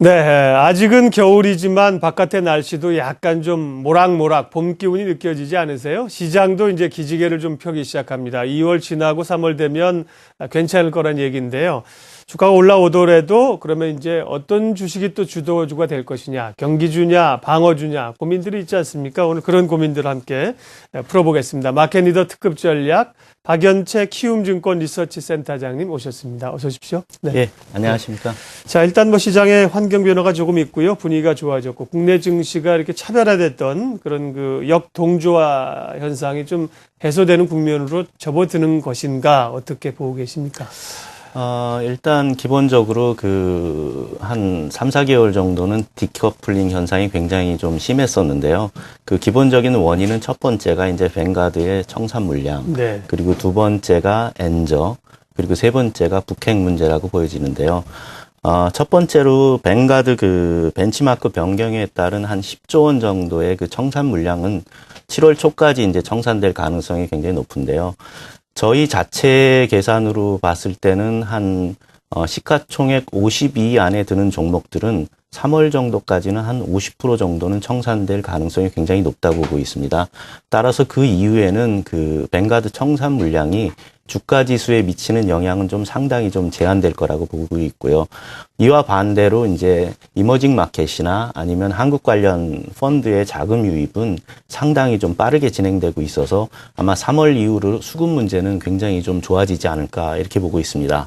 네, 아직은 겨울이지만 바깥의 날씨도 약간 좀 모락모락 봄 기운이 느껴지지 않으세요? 시장도 이제 기지개를 좀 펴기 시작합니다. 2월 지나고 3월 되면 괜찮을 거란 얘기인데요. 주가가 올라오더라도 그러면 이제 어떤 주식이 또 주도주가 될 것이냐, 경기주냐, 방어주냐 고민들이 있지 않습니까? 오늘 그런 고민들을 함께 풀어보겠습니다. 마켓 리더 특급 전략 박연채 키움증권 리서치 센터장님 오셨습니다. 어서 오십시오. 네. 예, 안녕하십니까. 자, 일단 뭐 시장의 환경 변화가 조금 있고요. 분위기가 좋아졌고 국내 증시가 이렇게 차별화됐던 그런 그 역동조화 현상이 좀 해소되는 국면으로 접어드는 것인가 어떻게 보고 계십니까? 어, 일단 기본적으로 그 한 3, 4개월 정도는 디커플링 현상이 굉장히 좀 심했었는데요. 그 기본적인 원인은 첫 번째가 이제 뱅가드의 청산 물량, 네. 그리고 두 번째가 엔저, 그리고 세 번째가 북핵 문제라고 보여지는데요. 어, 첫 번째로 뱅가드 그 벤치마크 변경에 따른 한 10조 원 정도의 그 청산 물량은 7월 초까지 이제 청산될 가능성이 굉장히 높은데요. 저희 자체 계산으로 봤을 때는 한 어, 시가총액 52 안에 드는 종목들은 3월 정도까지는 한 50% 정도는 청산될 가능성이 굉장히 높다고 보고 있습니다. 따라서 그 이후에는 그 뱅가드 청산 물량이 주가 지수에 미치는 영향은 좀 상당히 좀 제한될 거라고 보고 있고요. 이와 반대로 이제 이머징 마켓이나 아니면 한국 관련 펀드의 자금 유입은 상당히 좀 빠르게 진행되고 있어서 아마 3월 이후로 수급 문제는 굉장히 좀 좋아지지 않을까 이렇게 보고 있습니다.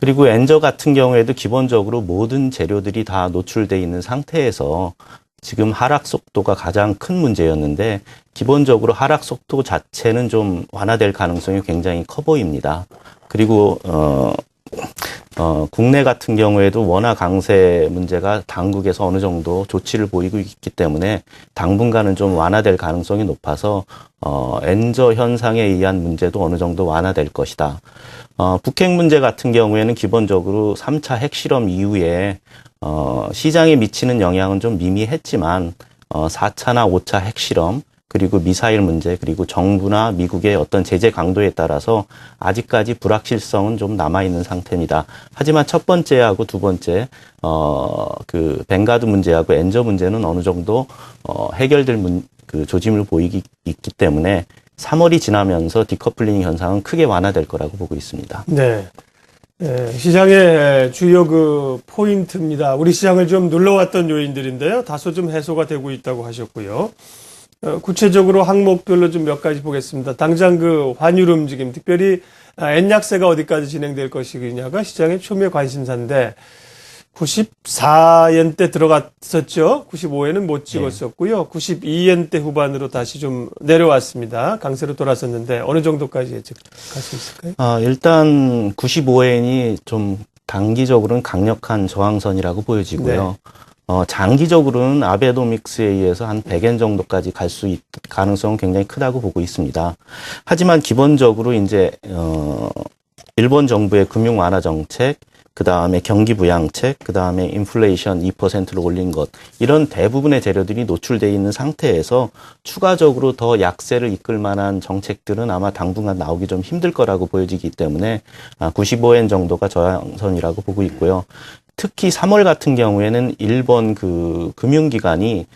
그리고 엔저 같은 경우에도 기본적으로 모든 재료들이 다 노출돼 있는 상태에서 지금 하락 속도가 가장 큰 문제였는데 기본적으로 하락 속도 자체는 좀 완화될 가능성이 굉장히 커 보입니다. 그리고 어, 어, 국내 같은 경우에도 원화 강세 문제가 당국에서 어느 정도 조치를 보이고 있기 때문에 당분간은 좀 완화될 가능성이 높아서 어, 엔저 현상에 의한 문제도 어느 정도 완화될 것이다. 어, 북핵 문제 같은 경우에는 기본적으로 3차 핵실험 이후에 어, 시장에 미치는 영향은 좀 미미했지만 어, 4차나 5차 핵실험 그리고 미사일 문제 그리고 정부나 미국의 어떤 제재 강도에 따라서 아직까지 불확실성은 좀 남아 있는 상태입니다. 하지만 첫 번째하고 두 번째 어 그 벵가드 문제하고 엔저 문제는 어느 정도 어 해결될 문, 그 조짐을 보이기 있기 때문에 3월이 지나면서 디커플링 현상은 크게 완화될 거라고 보고 있습니다. 네. 예, 시장의 주요 그 포인트입니다. 우리 시장을 좀 눌러왔던 요인들인데요. 다소 좀 해소가 되고 있다고 하셨고요. 어, 구체적으로 항목별로 좀 몇 가지 보겠습니다. 당장 그 환율 움직임, 특별히 엔약세가 어디까지 진행될 것이냐가 시장의 초미의 관심사인데 94엔 대 들어갔었죠. 95에는 못 찍었었고요. 92엔 대 후반으로 다시 좀 내려왔습니다. 강세로 돌아섰는데 어느 정도까지 예측할 수 있을까요? 아, 일단 95엔이 좀 단기적으로는 강력한 저항선이라고 보여지고요. 네. 어, 장기적으로는 아베노믹스에 의해서 한 100엔 정도까지 갈 수 있, 가능성은 굉장히 크다고 보고 있습니다. 하지만 기본적으로 이제, 어, 일본 정부의 금융 완화 정책, 그 다음에 경기 부양책, 그 다음에 인플레이션 2%로 올린 것, 이런 대부분의 재료들이 노출되어 있는 상태에서 추가적으로 더 약세를 이끌 만한 정책들은 아마 당분간 나오기 좀 힘들 거라고 보여지기 때문에 95엔 아, 정도가 저항선이라고 보고 있고요. 특히 3월 같은 경우에는 일본 그 금융기관이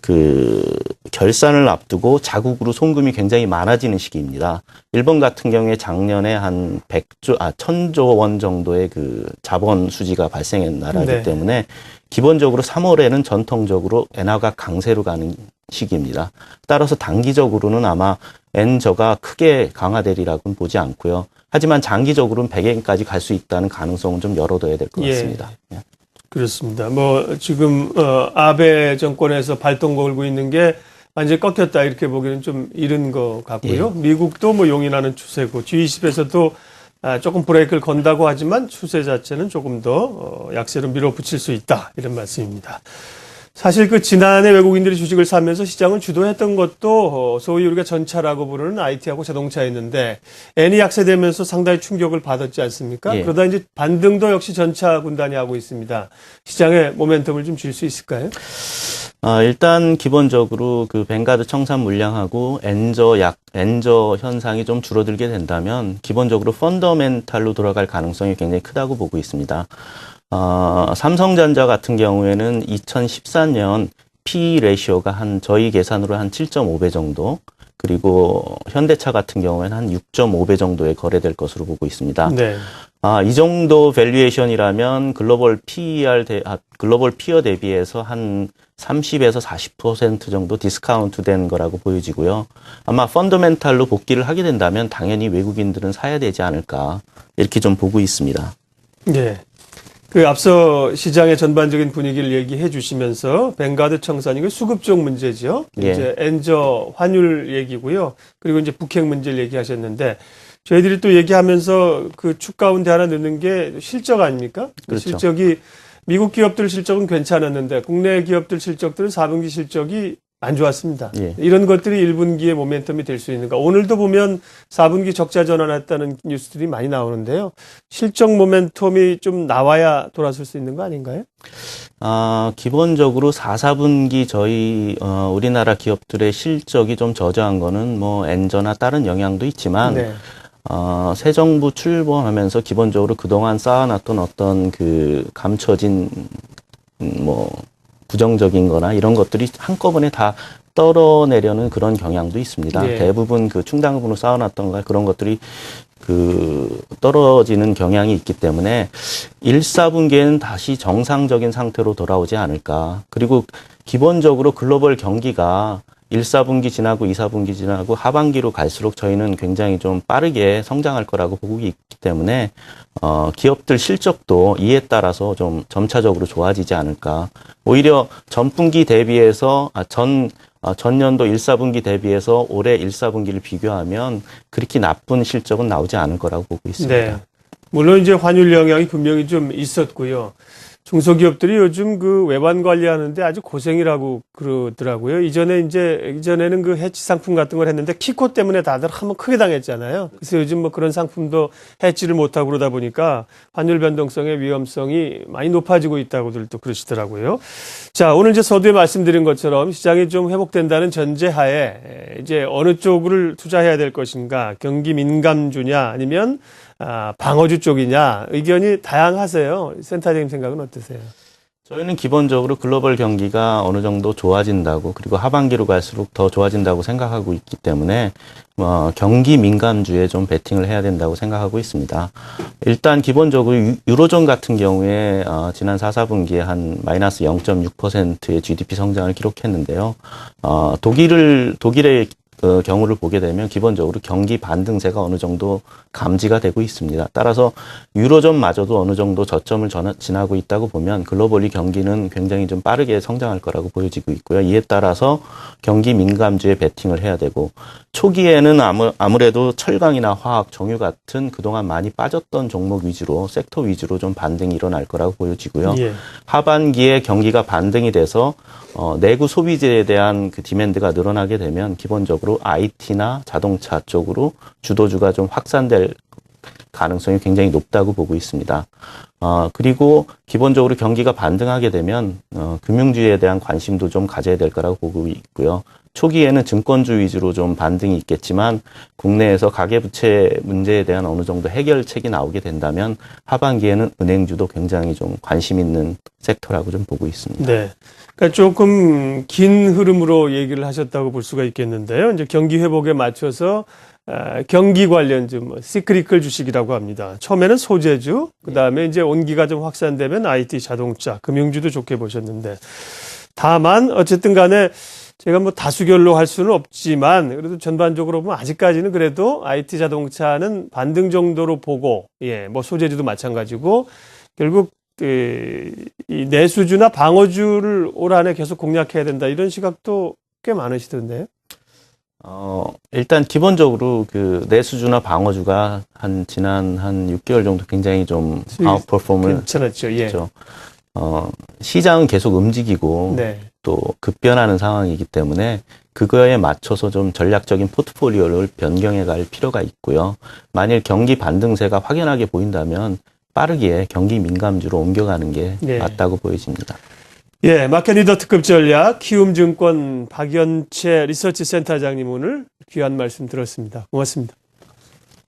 그 결산을 앞두고 자국으로 송금이 굉장히 많아지는 시기입니다. 일본 같은 경우에 작년에 한 100조, 아, 1000조 원 정도의 그 자본 수지가 발생한 나라이기 네. 때문에 기본적으로 3월에는 전통적으로 엔화가 강세로 가는 시기입니다. 따라서 단기적으로는 아마 엔저가 크게 강화되리라고는 보지 않고요. 하지만 장기적으로는 100엔까지 갈 수 있다는 가능성은 좀 열어둬야 될것 예. 같습니다. 예. 그렇습니다. 뭐 지금 어, 아베 정권에서 발동 걸고 있는 게 완전히 꺾였다 이렇게 보기는 좀 이른 것 같고요. 예. 미국도 뭐 용인하는 추세고 G20에서도 아, 조금 브레이크를 건다고 하지만 추세 자체는 조금 더 어, 약세로 밀어붙일 수 있다 이런 말씀입니다. 사실 그 지난해 외국인들이 주식을 사면서 시장을 주도했던 것도 어, 소위 우리가 전차라고 부르는 IT하고 자동차였는데 N이 약세되면서 상당히 충격을 받았지 않습니까? 예. 그러다 이제 반등도 역시 전차 군단이 하고 있습니다. 시장에 모멘텀을 좀 줄 수 있을까요? 아, 일단 기본적으로 그 뱅가드 청산 물량하고 엔저 약 엔저 현상이 좀 줄어들게 된다면 기본적으로 펀더멘탈로 돌아갈 가능성이 굉장히 크다고 보고 있습니다. 어, 삼성전자 같은 경우에는 2014년 P 레시오가 한 저희 계산으로 한 7.5배 정도 그리고 현대차 같은 경우에는 한 6.5배 정도에 거래될 것으로 보고 있습니다. 네. 아, 이 정도 밸류에이션이라면 글로벌 PER 대, 아, 글로벌 피어 대비해서 한 30에서 40% 정도 디스카운트 된 거라고 보여지고요. 아마 펀더멘탈로 복귀를 하게 된다면 당연히 외국인들은 사야 되지 않을까 이렇게 좀 보고 있습니다. 예. 그 앞서 시장의 전반적인 분위기를 얘기해 주시면서 뱅가드 청산이 그 수급적 문제죠. 예. 이제 엔저 환율 얘기고요. 그리고 이제 북핵 문제를 얘기하셨는데 저희들이 또 얘기하면서 그 축 가운데 하나 넣는 게 실적 아닙니까? 그 그렇죠. 실적이 미국 기업들 실적은 괜찮았는데 국내 기업들 실적들은 4분기 실적이 안 좋았습니다. 예. 이런 것들이 1분기의 모멘텀이 될 수 있는가. 오늘도 보면 4분기 적자 전환했다는 뉴스들이 많이 나오는데요. 실적 모멘텀이 좀 나와야 돌아설 수 있는 거 아닌가요? 아, 기본적으로 4, 4분기 저희 어, 우리나라 기업들의 실적이 좀 저조한 거는 뭐 엔저나 다른 영향도 있지만 네. 어, 새 정부 출범하면서 기본적으로 그동안 쌓아놨던 어떤 그 감춰진 음, 뭐 부정적인 거나 이런 것들이 한꺼번에 다 떨어내려는 그런 경향도 있습니다. 예. 대부분 그 충당금으로 쌓아놨던 가 그런 것들이 그 떨어지는 경향이 있기 때문에 1, 4분기에는 다시 정상적인 상태로 돌아오지 않을까. 그리고 기본적으로 글로벌 경기가 1, 4분기 지나고 2, 4분기 지나고 하반기로 갈수록 저희는 굉장히 좀 빠르게 성장할 거라고 보고 있기 때문에 어, 기업들 실적도 이에 따라서 좀 점차적으로 좋아지지 않을까. 오히려 전분기 대비해서 아, 전 아, 전년도 1, 4분기 대비해서 올해 1, 4분기를 비교하면 그렇게 나쁜 실적은 나오지 않을 거라고 보고 있습니다. 네. 물론 이제 환율 영향이 분명히 좀 있었고요. 중소기업들이 요즘 그 외환 관리하는데 아주 고생이라고 그러더라고요. 이전에 이제 이전에는 그 해치 상품 같은 걸 했는데 키코 때문에 다들 한번 크게 당했잖아요. 그래서 요즘 뭐 그런 상품도 해치를 못하고 그러다 보니까 환율 변동성의 위험성이 많이 높아지고 있다고들 또 그러시더라고요. 자, 오늘 이제 서두에 말씀드린 것처럼 시장이 좀 회복된다는 전제하에 이제 어느 쪽을 투자해야 될 것인가, 경기 민감주냐 아니면 아, 방어주 쪽이냐 의견이 다양하세요. 센터장님 생각은 어떠세요? 저희는 기본적으로 글로벌 경기가 어느 정도 좋아진다고 그리고 하반기로 갈수록 더 좋아진다고 생각하고 있기 때문에 어, 경기 민감주에 좀 베팅을 해야 된다고 생각하고 있습니다. 일단 기본적으로 유- 유로존 같은 경우에 어, 지난 4, 4분기에 한 마이너스 0.6%의 GDP 성장을 기록했는데요. 어, 독일을 독일의 그 경우를 보게 되면 기본적으로 경기 반등세가 어느 정도 감지가 되고 있습니다. 따라서 유로존마저도 어느 정도 저점을 전하- 지나고 있다고 보면 글로벌리 경기는 굉장히 좀 빠르게 성장할 거라고 보여지고 있고요. 이에 따라서 경기 민감주에 베팅을 해야 되고 초기에는 아무, 아무래도 철강이나 화학, 정유 같은 그동안 많이 빠졌던 종목 위주로 섹터 위주로 좀 반등이 일어날 거라고 보여지고요. 예. 하반기에 경기가 반등이 돼서 어, 내구 소비재에 대한 그 디맨드가 늘어나게 되면 기본적으로 IT나 자동차 쪽으로 주도주가 좀 확산될 가능성이 굉장히 높다고 보고 있습니다. 어, 그리고 기본적으로 경기가 반등하게 되면 어, 금융주에 대한 관심도 좀 가져야 될 거라고 보고 있고요. 초기에는 증권주 위주로 좀 반등이 있겠지만 국내에서 가계부채 문제에 대한 어느 정도 해결책이 나오게 된다면 하반기에는 은행주도 굉장히 좀 관심 있는 섹터라고 좀 보고 있습니다. 네. 그러니까 조금 긴 흐름으로 얘기를 하셨다고 볼 수가 있겠는데요. 이제 경기 회복에 맞춰서 아, 경기 관련주, 뭐 시크리컬 주식이라고 합니다. 처음에는 소재주, 그 다음에 이제 온기가 좀 확산되면 IT, 자동차, 금융주도 좋게 보셨는데, 다만 어쨌든 간에 제가 뭐 다수결로 할 수는 없지만 그래도 전반적으로 보면 아직까지는 그래도 IT 자동차는 반등 정도로 보고 예, 뭐 소재주도 마찬가지고 결국 그, 이 내수주나 방어주를 올 한해 계속 공략해야 된다 이런 시각도 꽤 많으시던데요. 어, 일단 기본적으로 그 내수주나 방어주가 한 지난 한 6개월 정도 굉장히 좀 아웃퍼폼을 괜찮았죠. 예. 어, 시장은 계속 움직이고 네. 또 급변하는 상황이기 때문에 그거에 맞춰서 좀 전략적인 포트폴리오를 변경해 갈 필요가 있고요. 만일 경기 반등세가 확연하게 보인다면 빠르게 경기 민감주로 옮겨가는 게 네. 맞다고 보여집니다. 예, 마켓 리더 특급 전략 키움증권 박연채 리서치 센터장님 오늘 귀한 말씀 들었습니다. 고맙습니다.